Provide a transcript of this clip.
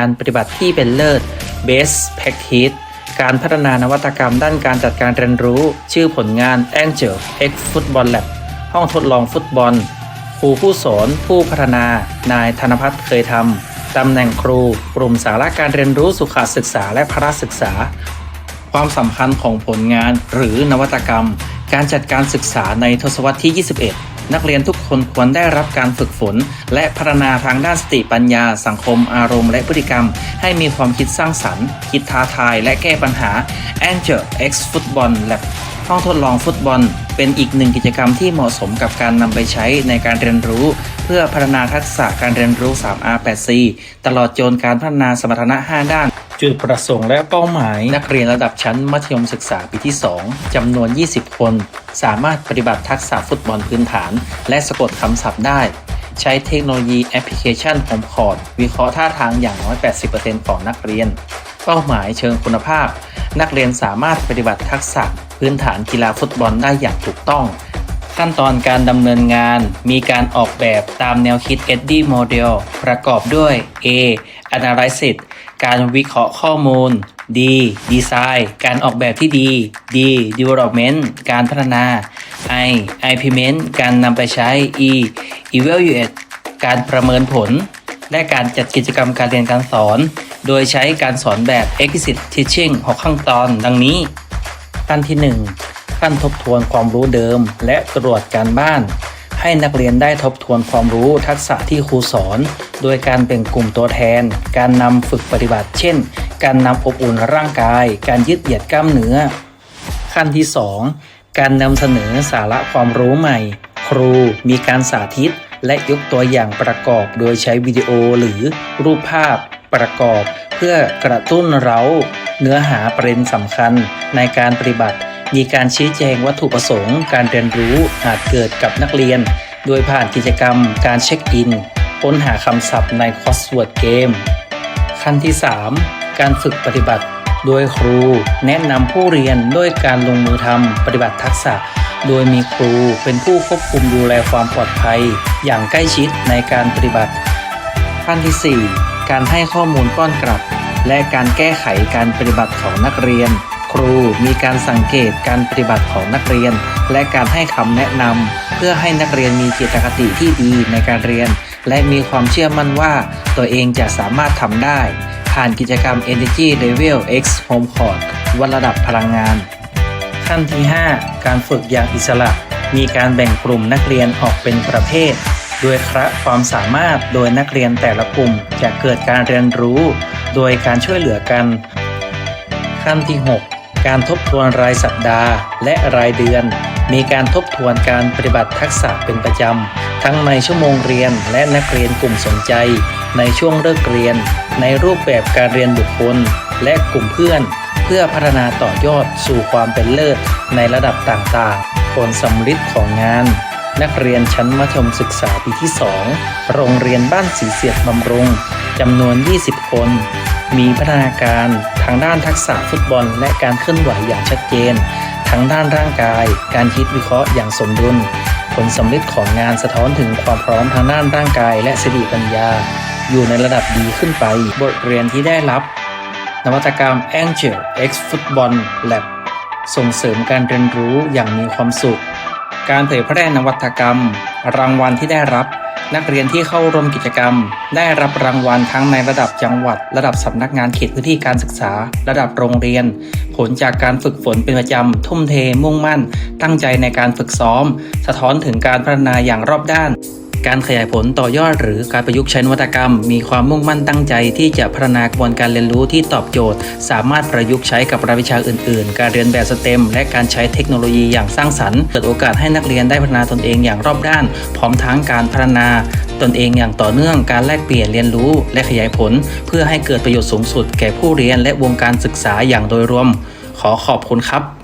การปฏิบัติที่เป็นเลิศ Best Practice การพัฒนานวัตกรรมด้านการจัดการเรียนรู้ ชื่อผลงาน Angel X Football Lab ห้องทดลองฟุตบอล ครูผู้สอนผู้พัฒนา นายธนพัฒน์เคยทำตำแหน่งครู กลุ่มสาระการเรียนรู้สุขศึกษาและพระศึกษา ความสำคัญของผลงานหรือนวัตกรรม การจัดการศึกษาในทศวรรษที่ 21 นักเรียนทุกคนควรได้รับการฝึกฝน และพัฒนาทางด้านสติปัญญา สังคม อารมณ์ และพฤติกรรม ให้มีความคิดสร้างสรรค์ คิดท้าทาย และแก้ปัญหา Angel X Football Lab ห้องทดลองฟุตบอล เป็นอีกหนึ่งกิจกรรมที่เหมาะสมกับการนำไปใช้ในการเรียนรู้ เพื่อพัฒนาทักษะการเรียนรู้ 3R8C ตลอดจนการพัฒนาสมรรถนะ 5 ด้าน จุดประสงค์และเป้าหมาย นักเรียนระดับชั้นมัธยมศึกษาปีที่ 2จำนวน 20 คน สามารถปฏิบัติทักษะฟุตบอลพื้นฐาน และสะกดคำศัพท์ได้ ใช้เทคโนโลยีแอปพลิเคชันโฮมคอร์ดวิเคราะห์ท่าทางอย่างน้อย 80%ของนักเรียน เป้าหมายเชิงคุณภาพ นักเรียนสามารถปฏิบัติทักษะพื้นฐานกีฬาฟุตบอลได้อย่างถูกต้อง ขั้นตอนการดำเนินงานมีการออกแบบตามแนวคิด Eddy Model ประกอบด้วย A Analysis การวิเคราะห์ข้อมูล D Design การออกแบบที่ดี D Development การพัฒนา I Implement การนำไปใช้ E Evaluate การประเมินผล และการจัดกิจกรรมการเรียนการสอน โดยใช้การสอนแบบ Explicit Teaching 6 ขั้นตอน ดังนี้ ขั้นที่ 1 ขั้นทบทวนความรู้เดิม และตรวจการบ้าน ให้นักเรียนได้ทบทวนความรู้ทักษะที่ครูสอน โดยการเป็นกลุ่มตัวแทน การนำฝึกปฏิบัติ เช่น การนำอบอุ่นร่างกาย การยืดเหยียดกล้ามเนื้อ ขั้นที่ 2 การนำเสนอสาระความรู้ใหม่ ครูมีการสาธิต และยกตัวอย่างประกอบโดยใช้วิดีโอหรือรูปภาพประกอบ เพื่อกระตุ้นเรา เนื้อหาประเด็นสำคัญในการปฏิบัติ มีการชี้แจงวัตถุประสงค์ การเรียนรู้อาจเกิดกับนักเรียน โดยผ่านกิจกรรม การเช็คอินค้นหาคำศัพท์ในคอสเวิร์ดเกมขั้นที่ 3 การฝึกปฏิบัติ โดยครูแนะนำผู้เรียนด้วยการลงมือทำปฏิบัติทักษะ โดยมีครูเป็นผู้ควบคุมดูแลความปลอดภัย อย่างใกล้ชิดในการปฏิบัติขั้นที่ 4 การให้ข้อมูลก้อนกลับ และการแก้ไขการปฏิบัติของนักเรียน ครูมีการสังเกตการปฏิบัติของนักเรียน และการให้คำแนะนำเพื่อให้นักเรียนมีจิตคติที่ดีในการเรียน และมีความเชื่อมั่นว่าตัวเองจะสามารถทำได้ ผ่านกิจกรรม Energy Level X Home Court วัดระดับพลังงาน ขั้นที่ 5 การฝึกอย่างอิสระ มีการแบ่งกลุ่มนักเรียนออกเป็นประเภท โดยคระความสามารถโดยนักเรียนแต่ละกลุ่มจะเกิดการเรียนรู้ โดยการช่วยเหลือกัน ขั้นที่ 6 การทบทวนรายสัปดาห์และรายเดือน มีการทบทวนการปฏิบัติทักษะเป็นประจำ ทั้งในชั่วโมงเรียนและนักเรียนกลุ่มสนใจ ในช่วงเลิกเรียน ในรูปแบบการเรียนบุคคล และกลุ่มเพื่อน เพื่อพัฒนาต่อยอดสู่ความเป็นเลิศในระดับต่างๆ ผลสำลิดของงาน นักเรียนชั้นมัธยมศึกษาปีที่ 2 โรงเรียนบ้านสีเสียดบำรุงจำนวน 20 คน มีพัฒนาการทางด้านทักษะฟุตบอล และการเคลื่อนไหวอย่างชัดเจนทั้งด้านร่างกาย การคิดวิเคราะห์อย่างสมดุล ผลสำลิดของงานสะท้อนถึงความพร้อมทางด้านร่างกายและสติปัญญา อยู่ในระดับดีขึ้นไป บทเรียนที่ได้รับ นวัตกรรม Angel X Football Lab ส่งเสริมการเรียนรู้อย่างมีความสุข การเผยแพร่นวัตกรรม รางวัลที่ได้รับ นักเรียนที่เข้าร่วมกิจกรรม ได้รับรางวัลทั้งในระดับจังหวัด ระดับสำนักงานเขตพื้นที่การศึกษา ระดับโรงเรียน ผลจากการฝึกฝนเป็นประจำ ทุ่มเทมุ่งมั่น ตั้งใจในการฝึกซ้อม สะท้อนถึงการพัฒนาอย่างรอบด้าน การขยายผลต่อยอดหรือการประยุกต์ใช้นวัตกรรม มีความมุ่งมั่นตั้งใจ ที่จะพัฒนากระบวนการเรียนรู้ที่ตอบโจทย์ สามารถประยุกต์ใช้กับรายวิชาอื่น ๆ การเรียนแบบสเต็ม และการใช้เทคโนโลยีอย่างสร้างสรรค์ เปิดโอกาสให้นักเรียนได้พัฒนาตนเองอย่างรอบด้าน พร้อมทั้งการพัฒนาตนเองอย่างต่อเนื่องการแลกเปลี่ยนเรียนรู้และขยายผล เพื่อให้เกิดประโยชน์สูงสุด แก่ผู้เรียนและวงการศึกษาอย่างโดยรวม ขอขอบคุณครับ